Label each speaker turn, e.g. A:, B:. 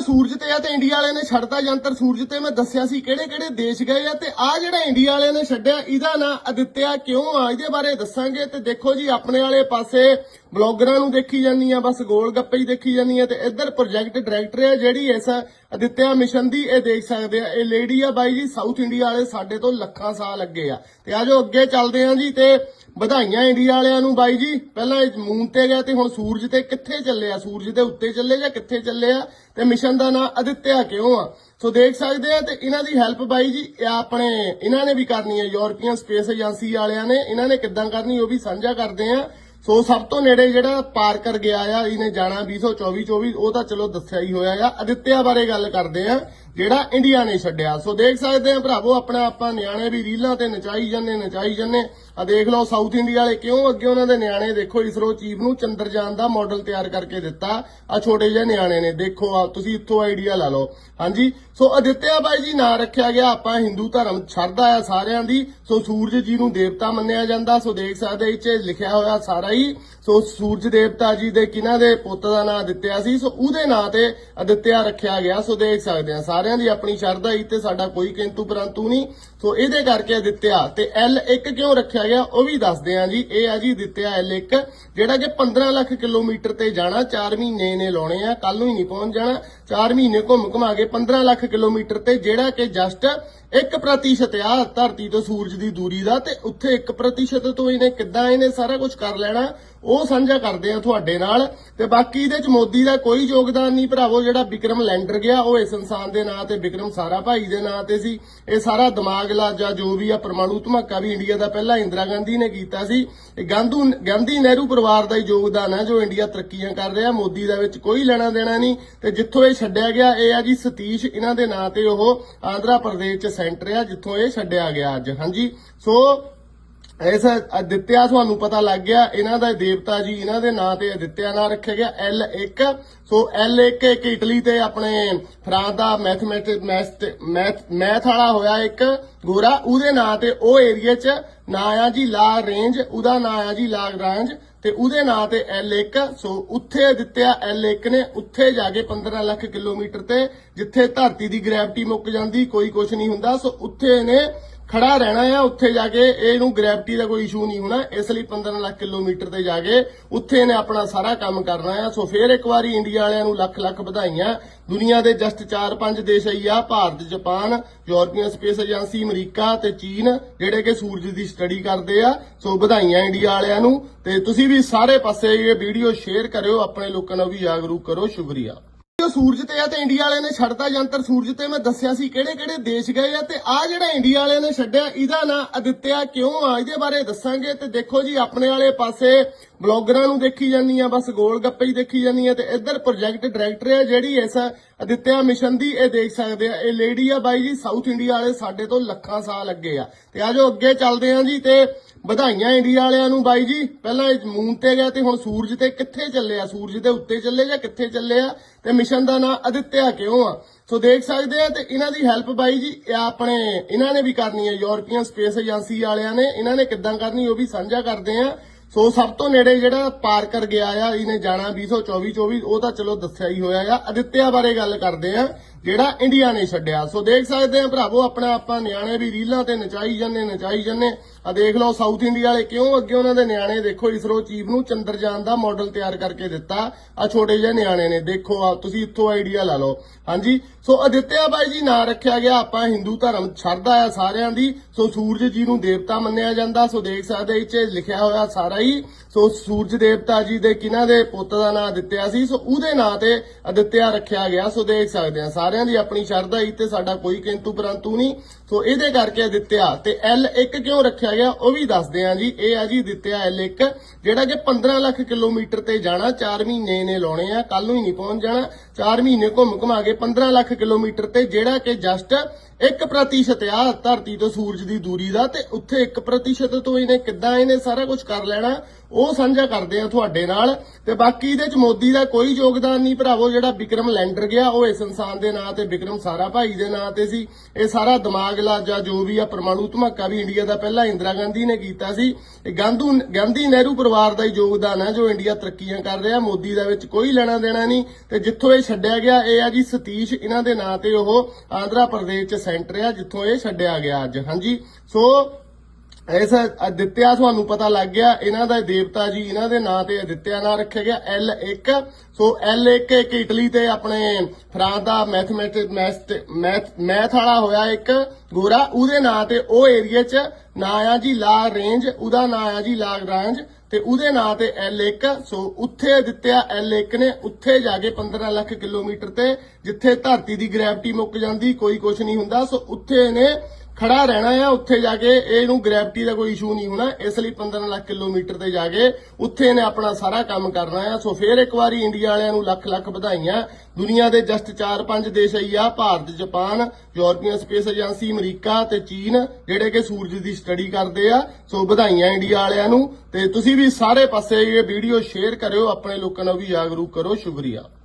A: ਜੋ ਸੂਰਜ ਤੇ ਆ ਤੇ ਇੰਡੀਆ ਵਾਲਿਆਂ ਨੇ ਛੱਡਤਾ ਯੰਤਰ ਸੂਰਜ ਤੇ ਮੈਂ ਦੱਸਿਆ ਸੀ ਕਿਹੜੇ ਕਿਹੜੇ ਦੇਸ਼ ਗਏ ਆ ਤੇ ਆ ਜਿਹੜਾ ਇੰਡੀਆ ਵਾਲਿਆਂ ਨੇ ਛੱਡਿਆ, ਇਹਦਾ ਨਾਂ ਅਦਿੱਤਿਆ ਕਿਉਂ ਆ? ਇਹਦੇ ਬਾਰੇ ਦੱਸਾਂਗੇ ਤੇ ਦੇਖੋ ਜੀ, ਆਪਣੇ ਵਾਲੇ ਪਾਸੇ ਬਲੌਗਰਾਂ ਨੂੰ ਦੇਖੀ ਜਾਂਦੀ ਆ, ਬਸ ਗੋਲ ਗੱਪੇ ਹੀ ਦੇਖੀ ਜਾਂਦੀ ਆ ਤੇ ਇੱਧਰ ਪ੍ਰੋਜੈਕਟ ਡਾਇਰੈਕਟਰ ਹੈ ਜਿਹੜੀ ਇਸ ਅਦਿੱਤਿਆ ਮਿਸ਼ਨ ਦੀ ਇਹ ਦੇਖ ਸਕਦੇ ਆ। ਇਹ ਲੇਡੀ ਆ ਬਾਈ ਜੀ, ਸਾਊਥ ਇੰਡੀਆ ਵਾਲੇ ਸਾਡੇ ਤੋਂ ਲੱਖਾਂ ਸਾਲ ਅੱਗੇ ਆ। ਤੇ ਆਜੋ ਅੱਗੇ ਚੱਲਦੇ ਆ ਜੀ ਤੇ ਵਧਾਈਆਂ ਇੰਡੀਆ ਵਾਲਿਆਂ ਨੂੰ ਬਾਈ ਜੀ। ਪਹਿਲਾਂ ਇਹ ਮੂਨ ਤੇ ਗਿਆ ਤੇ ਹੁਣ ਸੂਰਜ ਤੇ ਕਿੱਥੇ ਚੱਲੇ ਆ ਸੂਰਜ ਦੇ ਉੱਤੇ ਚੱਲੇ ਜਾਂ ਕਿੱਥੇ ਚੱਲੇ ਆ? ਤੇ ਮਿਸ਼ਨ ਦਾ ਨਾਂ ਅਦਿੱਤਿਆ ਕਿਉਂ ਆ? ਸੋ ਦੇਖ ਸਕਦੇ ਆ ਤੇ ਇਹਨਾਂ ਦੀ ਹੈਲਪ ਬਾਈ ਜੀ, ਇਹ ਆਪਣੇ, ਇਹਨਾਂ ਨੇ ਵੀ ਕਰਨੀ ਹੈ ਯੂਰਪੀਅਨ ਸਪੇਸ ਏਜੰਸੀ ਵਾਲਿਆਂ ਨੇ, ਇਹਨਾਂ ਨੇ ਕਿੱਦਾਂ ਕਰਨੀ ਉਹ ਵੀ ਸਾਂਝਾ ਕਰਦੇ ਆ। ਸੋ ਸਭ ਤੋਂ ਨੇੜੇ ਜਿਹੜਾ ਪਾਰਕਰ ਗਿਆ ਆ, ਇਹਨੇ ਜਾਣਾ 224 24 ਉਹ ਤਾਂ ਚਲੋ ਦੱਸਿਆ ਹੀ ਹੋਇਆ ਆ। ਅਦਿੱਤਿਆ ਬਾਰੇ ਗੱਲ ਕਰਦੇ ਆ, ਜਿਹੜਾ ਇੰਡੀਆ ਨੇ ਛੱਡਿਆ। ਸੋ ਦੇਖ ਸਕਦੇ ਆ ਭਰਾਵੋ, ਆਪਣਾ ਆਪਾਂ ਨਿਆਣੇ ਵੀ ਰੀਲਾਂ ਤੇ ਨਚਾਈ ਜਾਂਦੇ ਨਚਾਈ ਜਾਂਦੇ। ਆ ਦੇਖ ਲਓ ਸਾਊਥ ਇੰਡੀਆ ਵਾਲੇ ਕਿਉਂ ਅੱਗੇ ਉਹਨਾਂ ਦੇ ਨਿਆਣੇ ਦੇਖੋ ਇਸਰੋ ਚੀਫ ਨੂੰ ਚੰਦਰਯਾਨ ਦਾ ਮਾਡਲ ਤਿਆਰ ਕਰਕੇ ਦਿੱਤਾ। ਆ ਛੋਟੇ ਜਿਹੇ ਨਿਆਣੇ ਨੇ, ਦੇਖੋ ਆ, ਤੁਸੀਂ ਇੱਥੋਂ ਆਈਡੀਆ ਲਾ ਲਓ। ਹਾਂਜੀ, ਸੋ ਅਦਿੱਤਿਆ ਬਾਈ ਜੀ ਨਾਂ ਰੱਖਿਆ ਗਿਆ, ਆਪਾਂ ਹਿੰਦੂ ਧਰਮ ਛੱਡਦਾ ਆ ਸਾਰਿਆਂ ਦੀ। ਸੋ ਸੂਰਜ ਜੀ ਨੂੰ ਦੇਵਤਾ ਮੰਨਿਆ ਜਾਂਦਾ, ਸੋ ਦੇਖ ਸਕਦੇ ਇਹ 'ਚ ਲਿਖਿਆ ਹੋਇਆ ਸਾਰਾ ਹੀ। ਸੋ ਸੂਰਜ ਦੇਵਤਾ ਜੀ ਦੇ ਕਿਹਨਾਂ ਦੇ ਪੁੱਤ ਦਾ ਨਾਂ ਦਿੱਤਿਆ ਸੀ, ਸੋ ਉਹਦੇ ਨਾਂ ਤੇ ਅਦਿੱਤਿਆ ਰੱਖਿਆ ਗਿਆ। ਸੋ ਦੇਖ ਸਕਦੇ ਆ, ਸਾਰਿਆਂ ਦੀ ਆਪਣੀ ਸ਼ਰਧਾ ਹੀ ਤੇ ਸਾਡਾ ਕੋਈ ਕਿੰਤੂ ਪਰੰਤੂ ਨਹੀਂ। ਸੋ ਇਹਦੇ ਕਰਕੇ ਅਦਿੱਤਿਆ ਤੇ ਐਲ L1 ਕਿਉਂ ਰੱਖਿਆ ਗਿਆ ਉਹ ਵੀ ਦੱਸਦੇ ਆ ਜੀ, ਇਹ ਆ ਜੀ ਦਿੱਤਿਆ L1 ਜਿਹੜਾ ਕਿ 15 ਲੱਖ ਕਿਲੋਮੀਟਰ ਤੇ ਜਾਣਾ 4 ਮਹੀਨੇ ਨੇ ਲਾਉਣੇ ਆ ਕੱਲ ਨੂੰ ਹੀ ਨਹੀਂ ਪਹੁੰਚ ਜਾਣਾ 4 ਮਹੀਨੇ ਘੁੰਮ ਘੁਮਾ ਕੇ 15 ਲੱਖ ਕਿਲੋਮੀਟਰ ਤੇ ਜਿਹੜਾ ਕਿ ਜਸਟ 1% ਆ, ਧਰਤੀ ਤੋਂ ਸੂਰਜ ਦੀ ਦੂਰੀ ਦਾ ਤੇ ਉੱਥੇ 1% ਤੋਂ ਇਹਨੇ ਕਿੱਦਾਂ ਇਹਨੇ ਸਾਰਾ ਕੁਝ ਕਰ ਲੈਣਾ, ਉਹ ਸਾਂਝਾ ਕਰਦੇ ਆ ਤੁਹਾਡੇ ਨਾਲ। ਤੇ ਬਾਕੀ ਇਹਦੇ ਚ ਮੋਦੀ ਦਾ ਕੋਈ ਯੋਗਦਾਨ ਨਹੀਂ ਭਰਾਵੋ, ਜਿਹੜਾ ਵਿਕਰਮ ਲੈਂਡਰ ਗਿਆ, ਉਹ ਇਸ ਇਨਸਾਨ ਦੇ ਨਾਂ ਤੇ ਵਿਕਰਮ ਸਾਰਾ ਭਾਈ ਦੇ ਨਾਂ ਤੇ ਸੀ। ਇਹ ਸਾਰਾ ਦਿਮਾਗ ਲਾਜਾ ਜੋ ਵੀ ਆ, ਪਰਮਾਣੂ ਧਮਾਕਾ ਵੀ ਇੰਡੀਆ ਦਾ ਪਹਿਲਾਂ ਇੰਦਰਾ ਗਾਂਧੀ ਨੇ ਕੀਤਾ ਸੀ। ਇਹ ਗਾਂਧੂ, ਗਾਂਧੀ ਨਹਿਰੂ ਪਰਿਵਾਰ ਦਾ ਹੀ ਯੋਗਦਾਨ ਹੈ ਜੋ ਇੰਡੀਆ ਤਰੱਕੀਆਂ ਕਰ ਰਿਹਾ, ਮੋਦੀ ਦਾ ਵਿੱਚ ਕੋਈ ਲੈਣਾ ਦੇਣਾ ਨਹੀਂ। ਤੇ ਜਿੱਥੋਂ ਇਹ ਛੱਡਿਆ ਗਿਆ, ਇਹ ਆ ਜੀ ਸਤੀਸ਼, ਇਹਨਾਂ ਦੇ ਨਾਂ ਤੇ ਉਹ ਆਂਧਰਾ ਪ੍ਰਦੇਸ਼ ਚ ਸੈਂਟਰ ਆ ਜਿੱਥੋਂ ਇਹ ਛੱਡਿਆ ਗਿਆ ਅੱਜ। ਹਾਂਜੀ? ਸੋ ਇਸ ਅਦਿੱਤਿਆ ਤੁਹਾਨੂੰ ਪਤਾ ਲੱਗ ਗਿਆ, ਇਹਨਾਂ ਦਾ ਦੇਵਤਾ ਜੀ, ਇਹਨਾਂ ਦੇ ਨਾਂ ਤੇ ਅਦਿੱਤਿਆ ਨਾਂ ਰੱਖਿਆ ਗਿਆ L1 ਸੋ L1 ਇੱਕ ਇਟਲੀ ਤੇ ਆਪਣੇ ਫਰਾਂਸ ਦਾ ਮੈਥਮੈਟਿਕ ਮੈਥ ਵਾਲਾ ਹੋਇਆ ਇੱਕ, ਗੋਰਾ। ਉਹਦੇ ਨਾਂ ਤੇ ਉਹ ਏਰੀਆ 'ਚ ਨਾਂ ਆ ਜੀ ਲਾ ਰੇਂਜ, ਉਹਦਾ ਨਾਂ ਆ ਜੀ ਲਾ ਰੇਂਜ। ਤੇ ਉਹਦੇ ਨਾਂ ਤੇ L1 ਸੋ ਉੱਥੇ ਦਿੱਤਿਆ L1 ਨੇ ਉੱਥੇ ਜਾ ਕੇ 15 ਲੱਖ ਕਿਲੋਮੀਟਰ ਤੇ, ਜਿੱਥੇ ਧਰਤੀ ਦੀ ਗ੍ਰੈਵਿਟੀ ਮੁੱਕ ਜਾਂਦੀ, ਕੋਈ ਕੁਝ ਨਹੀਂ ਹੁੰਦਾ। ਸੋ ਉੱਥੇ ਇਹਨੇ ਖੜਾ ਰਹਿਣਾ ਆ, ਉੱਥੇ ਜਾ ਕੇ ਇਹਨੂੰ ਗ੍ਰੈਵਿਟੀ ਦਾ ਕੋਈ ਇਸ਼ੂ ਨਹੀਂ ਹੋਣਾ, ਇਸ ਲਈ 15 ਲੱਖ ਕਿਲੋਮੀਟਰ ਤੇ ਜਾ ਕੇ ਉੱਥੇ ਇਹਨੇ ਆਪਣਾ ਸਾਰਾ ਕੰਮ ਕਰਨਾ ਆ। ਸੋ ਫੇਰ ਇੱਕ ਵਾਰੀ ਇੰਡੀਆ ਵਾਲਿਆਂ ਨੂੰ ਲੱਖ ਲੱਖ ਵਧਾਈਆਂ। ਦੁਨੀਆ ਦੇ ਜਸਟ 4-5 ਦੇਸ਼ ਹੀ ਆ, Bharat, Japan, European space agency, America ਤੇ ਚੀਨ, ਜਿਹੜੇ ਕਿ ਸੂਰਜ ਦੀ ਸਟੱਡੀ ਕਰਦੇ ਆ। ਸੋ ਵਧਾਈਆਂ ਇੰਡੀਆ ਵਾਲਿਆਂ ਨੂੰ। ਤੇ ਤੁਸੀਂ ਵੀ ਸਾਰੇ ਪਾਸੇ ਇਹ ਵੀਡੀਓ ਸ਼ੇਅਰ ਕਰਿਓ, ਆਪਣੇ ਲੋਕਾਂ ਨੂੰ ਵੀ ਜਾਗਰੂਕ ਕਰੋ। ਸ਼ੁਕਰੀਆ। ਜੋ ਸੂਰਜ ਤੇ ਆ ਤੇ ਇੰਡੀਆ ਵਾਲਿਆਂ ਨੇ ਛੱਡਤਾ ਯੰਤਰ ਸੂਰਜ ਤੇ ਮੈਂ ਦੱਸਿਆ ਸੀ ਕਿਹੜੇ ਕਿਹੜੇ ਦੇਸ਼ ਗਏ ਆ ਤੇ ਆ ਜਿਹੜਾ ਇੰਡੀਆ ਵਾਲਿਆਂ ਨੇ ਛੱਡਿਆ, ਇਹਦਾ ਨਾਂ ਅਦਿੱਤਿਆ ਕਿਉਂ ਆ? ਇਹਦੇ ਬਾਰੇ ਦੱਸਾਂਗੇ ਤੇ ਦੇਖੋ ਜੀ, ਆਪਣੇ ਵਾਲੇ ਪਾਸੇ ਬਲੌਗਰਾਂ ਨੂੰ ਦੇਖੀ ਜਾਂਦੀ ਆ, ਬਸ ਗੋਲ ਗੱਪੇ ਹੀ ਦੇਖੀ ਜਾਂਦੀ ਆ ਤੇ ਇੱਧਰ ਪ੍ਰੋਜੈਕਟ ਡਾਇਰੈਕਟਰ ਹੈ ਜਿਹੜੀ ਇਸ ਅਦਿੱਤਿਆ ਮਿਸ਼ਨ ਦੀ ਇਹ ਦੇਖ ਸਕਦੇ ਆ। ਇਹ ਲੇਡੀ ਆ ਬਾਈ ਜੀ, ਸਾਊਥ ਇੰਡੀਆ ਵਾਲੇ ਸਾਡੇ ਤੋਂ ਲੱਖਾਂ ਸਾਲ ਅੱਗੇ ਆ। ਤੇ ਆਜੋ ਅੱਗੇ ਚੱਲਦੇ ਆ ਜੀ ਤੇ ਵਧਾਈਆਂ ਇੰਡੀਆ ਵਾਲਿਆਂ ਨੂੰ ਬਾਈ ਜੀ। ਪਹਿਲਾਂ ਇਹ ਮੂਨ ਤੇ ਗਿਆ ਤੇ ਹੁਣ ਸੂਰਜ ਤੇ ਕਿੱਥੇ ਚੱਲੇ ਆ? ਸੂਰਜ ਦੇ ਉੱਤੇ ਚੱਲੇ ਜਾਂ ਕਿੱਥੇ ਚੱਲੇ ਆ? ਤੇ ਮਿਸ਼ਨ ਦਾ ਨਾਂ ਅਦਿੱਤਿਆ ਕਿਉਂ ਆ? ਸੋ ਦੇਖ ਸਕਦੇ ਆ ਤੇ ਇਹਨਾਂ ਦੀ ਹੈਲਪ ਬਾਈ ਜੀ, ਇਹ ਆਪਣੇ, ਇਹਨਾਂ ਨੇ ਵੀ ਕਰਨੀ ਹੈ ਯੂਰਪੀਅਨ ਸਪੇਸ ਏਜੰਸੀ ਵਾਲਿਆਂ ਨੇ ਇਹਨਾਂ ਨੇ ਕਿੱਦਾਂ ਕਰਨੀ ਉਹ ਵੀ ਸਾਂਝਾ ਕਰਦੇ ਆ। ਸੋ ਸਭ ਤੋਂ ਨੇੜੇ ਜਿਹੜਾ ਪਾਰਕਰ ਗਿਆ ਆ, ਇਹਨੇ ਜਾਣਾ 224 24 ਉਹ ਤਾਂ ਚਲੋ ਦੱਸਿਆ ਹੀ ਹੋਇਆ ਆ। ਅਦਿੱਤਿਆ ਬਾਰੇ ਗੱਲ ਕਰਦੇ ਆ। ਜਿਹੜਾ ਇੰਡੀਆ ਨੇ ਛੱਡਿਆ। ਸੋ ਦੇਖ ਸਕਦੇ ਆ ਭਰਾਵੋ, ਆਪਣਾ ਆਪਾਂ ਨਿਆਣੇ ਵੀ ਰੀਲਾਂ ਤੇ ਨਚਾਈ ਜਾਂਦੇ ਨਚਾਈ ਜਾਂਦੇ। ਆ ਦੇਖ ਲਓ ਸਾਊਥ ਇੰਡੀਆ ਵਾਲੇ ਕਿਉਂ ਅੱਗੇ ਉਹਨਾਂ ਦੇ ਨਿਆਣੇ ਦੇਖੋ, ਇਸਰੋ ਚੀਫ ਨੂੰ ਚੰਦਰਯਾਨ ਦਾ ਮਾਡਲ ਤਿਆਰ ਕਰਕੇ ਦਿੱਤਾ। ਆ ਛੋਟੇ ਜਿਹੇ ਨਿਆਣੇ ਨੇ, ਦੇਖੋ ਆ, ਤੁਸੀਂ ਇੱਥੋਂ ਆਈਡੀਆ ਲਾ ਲਓ। ਹਾਂਜੀ, ਸੋ ਅਦਿੱਤਿਆ ਬਾਈ ਜੀ ਨਾਂ ਰੱਖਿਆ ਗਿਆ, ਆਪਾਂ ਹਿੰਦੂ ਧਰਮ ਛੱਡਦਾ ਆ ਸਾਰਿਆਂ ਦੀ। ਸੋ ਸੂਰਜ ਜੀ ਨੂੰ ਦੇਵਤਾ ਮੰਨਿਆ ਜਾਂਦਾ, ਸੋ ਦੇਖ ਸਕਦੇ ਇਹ 'ਚ ਲਿਖਿਆ ਹੋਇਆ ਸਾਰਾ ਹੀ। ਸੋ ਸੂਰਜ ਦੇਵਤਾ ਜੀ ਦੇ ਕਿਹਨਾਂ ਦੇ ਪੁੱਤ ਦਾ ਨਾਂ ਦਿੱਤਿਆ ਸੀ, ਸੋ ਉਹਦੇ ਨਾਂ ਤੇ ਅਦਿੱਤਿਆ ਰੱਖਿਆ ਗਿਆ, ਸੋ ਦੇਖ ਸਕਦੇ ਆ ਸਾਰਿਆਂ ਦੀ ਆਪਣੀ ਸ਼ਰਧਾ ਹੀ ਤੇ ਸਾਡਾ ਕੋਈ ਕਿੰਤੂ ਪਰੰਤੂ ਨਹੀਂ। ਸੋ ਇਹਦੇ ਕਰਕੇ ਦਿੱਤਿਆ ਤੇ L1 ਕਿਉਂ ਰੱਖਿਆ ਗਿਆ, ਉਹ ਵੀ ਦੱਸਦੇ ਆ ਜੀ। ਇਹ ਆ ਜੀ ਦਿੱਤਿਆ L1 ਜਿਹੜਾ ਕਿ 15 ਲੱਖ ਕਿਲੋਮੀਟਰ ਤੇ ਜਾਣਾ 4 ਮਹੀਨੇ ਨੇ ਲਾਉਣੇ ਆ ਕੱਲ ਨੂੰ ਹੀ ਨਹੀਂ ਪਹੁੰਚ ਜਾਣਾ। 4 ਮਹੀਨੇ ਘੁੰਮ ਘੁਮਾ ਕੇ 15 ਲੱਖ ਕਿਲੋਮੀਟਰ ਤੇ ਜਿਹੜਾ ਕਿ ਜਸਟ 1% ਆ, ਧਰਤੀ ਤੋਂ ਸੂਰਜ ਦੀ ਦੂਰੀ ਦਾ, ਤੇ ਉੱਥੇ 1% ਤੋਂ ਇਹਨੇ ਕਿੱਦਾਂ ਇਹਨੇ ਸਾਰਾ ਕੁਝ ਕਰ ਲੈਣਾ। ਉਹ ਸਾਂਝਾ ਕਰਦੇ ਆ ਤੁਹਾਡੇ ਨਾਲ ਤੇ ਬਾਕੀ ਇਹਦੇ ਚ ਮੋਦੀ ਦਾ ਕੋਈ ਯੋਗਦਾਨ ਨਹੀਂ ਭਰਾਵੋ, ਜਿਹੜਾ ਵਿਕਰਮ ਲੈਂਡਰ ਗਿਆ, ਉਹ ਇਸ ਇਨਸਾਨ ਦੇ ਨਾਂ ਤੇ ਵਿਕਰਮ ਸਾਰਾ ਭਾਈ ਦੇ ਨਾਂ ਤੇ ਸੀ। ਇਹ ਸਾਰਾ ਦਿਮਾਗ ਲਾਜਾ ਜੋ ਵੀ ਆ ਪਰਮਾਣੂ ਧਮਾਕਾ ਵੀ ਇੰਡੀਆ ਦਾ ਪਹਿਲਾਂ ਇੰਦਰਾ ਗਾਂਧੀ ਨੇ ਕੀਤਾ ਸੀ। ਇਹ ਗਾਂਧੂ, ਗਾਂਧੀ ਨਹਿਰੂ ਪਰਿਵਾਰ ਦਾ ਹੀ ਯੋਗਦਾਨ ਹੈ ਜੋ ਇੰਡੀਆ ਤਰੱਕੀਆਂ ਕਰ ਰਿਹਾ। ਮੋਦੀ ਦਾ ਵਿੱਚ ਕੋਈ ਲੈਣਾ ਦੇਣਾ ਨਹੀਂ ਤੇ ਜਿੱਥੋਂ ਇਹ ਛੱਡਿਆ ਗਿਆ, ਇਹ ਆ ਜੀ ਸਤੀਸ਼, ਇਹਨਾਂ ਦੇ ਨਾਂ ਤੇ ਉਹ ਆਂਧਰਾ ਪ੍ਰਦੇਸ਼ ਚ ਸੈਂਟਰ ਆ, ਜਿੱਥੋਂ ਇਹ ਛੱਡਿਆ ਗਿਆ ਅੱਜ। ਹਾਂਜੀ, ਸੋ ਇਸ ਅਦਿੱਤਿਆ ਤੁਹਾਨੂੰ ਪਤਾ ਲੱਗ ਗਿਆ, ਇਹਨਾਂ ਦਾ ਦੇਵਤਾ ਜੀ, ਇਹਨਾਂ ਦੇ ਨਾਂ ਤੇ ਅਦਿੱਤਿਆ ਨਾਂ ਰੱਖਿਆ ਗਿਆ L1 ਸੋ L1 ਇੱਕ ਇਟਲੀ ਤੇ ਆਪਣੇ ਫਰਾਂਸ ਦਾ ਮੈਥਮੈਟਿਕ ਮੈਥ ਵਾਲਾ ਹੋਇਆ ਇੱਕ, ਗੋਰਾ। ਉਹਦੇ ਨਾਂ ਤੇ ਉਹ ਏਰੀਆ 'ਚ ਨਾਂ ਆ ਜੀ ਲਾ ਰੇਂਜ, ਉਹਦਾ ਨਾਂ ਆ ਜੀ ਲਾ ਰੇਂਜ ਤੇ ਉਹਦੇ ਨਾਂ ਤੇ L1 ਸੋ ਉੱਥੇ ਦਿੱਤਿਆ L1 ਨੇ, ਉੱਥੇ ਜਾ ਕੇ 15 ਲੱਖ ਕਿਲੋਮੀਟਰ ਤੇ, ਜਿੱਥੇ ਧਰਤੀ ਦੀ ਗ੍ਰੈਵਿਟੀ ਮੁੱਕ ਜਾਂਦੀ, ਕੋਈ ਕੁਝ ਨਹੀਂ ਹੁੰਦਾ। ਸੋ ਉੱਥੇ ਇਹਨੇ ਖੜਾ ਰਹਿਣਾ ਆ ਉੱਥੇ ਜਾ ਕੇ, ਇਹਨੂੰ ਗ੍ਰੈਵਿਟੀ ਦਾ ਕੋਈ ਇਸ਼ੂ ਨਹੀਂ ਹੋਣਾ। ਇਸ ਲਈ 15 ਲੱਖ ਕਿਲੋਮੀਟਰ ਤੇ ਜਾ ਕੇ ਉੱਥੇ ਇਹਨੇ ਆਪਣਾ ਸਾਰਾ ਕੰਮ ਕਰਨਾ ਆ। ਸੋ ਫੇਰ ਇੱਕ ਵਾਰੀ ਇੰਡੀਆ ਵਾਲਿਆਂ ਨੂੰ ਲੱਖ ਲੱਖ ਵਧਾਈਆਂ। ਦੁਨੀਆ ਦੇ ਜਸਟ 4-5 ਦੇਸ਼ ਆਈ ਆ, Bharat, Japan, European space agency, America ਤੇ ਚੀਨ, ਜਿਹੜੇ ਕਿ ਸੂਰਜ ਦੀ ਸਟੱਡੀ ਕਰਦੇ ਆ। ਸੋ ਵਧਾਈਆਂ ਇੰਡੀਆ ਵਾਲਿਆਂ ਨੂੰ। ਤੇ ਤੁਸੀਂ ਵੀ ਸਾਰੇ ਪਾਸੇ ਇਹ ਵੀਡੀਓ ਸ਼ੇਅਰ ਕਰਿਓ, ਆਪਣੇ ਲੋਕਾਂ ਨੂੰ ਵੀ ਜਾਗਰੂਕ ਕਰੋ। ਸ਼ੁਕਰੀਆ।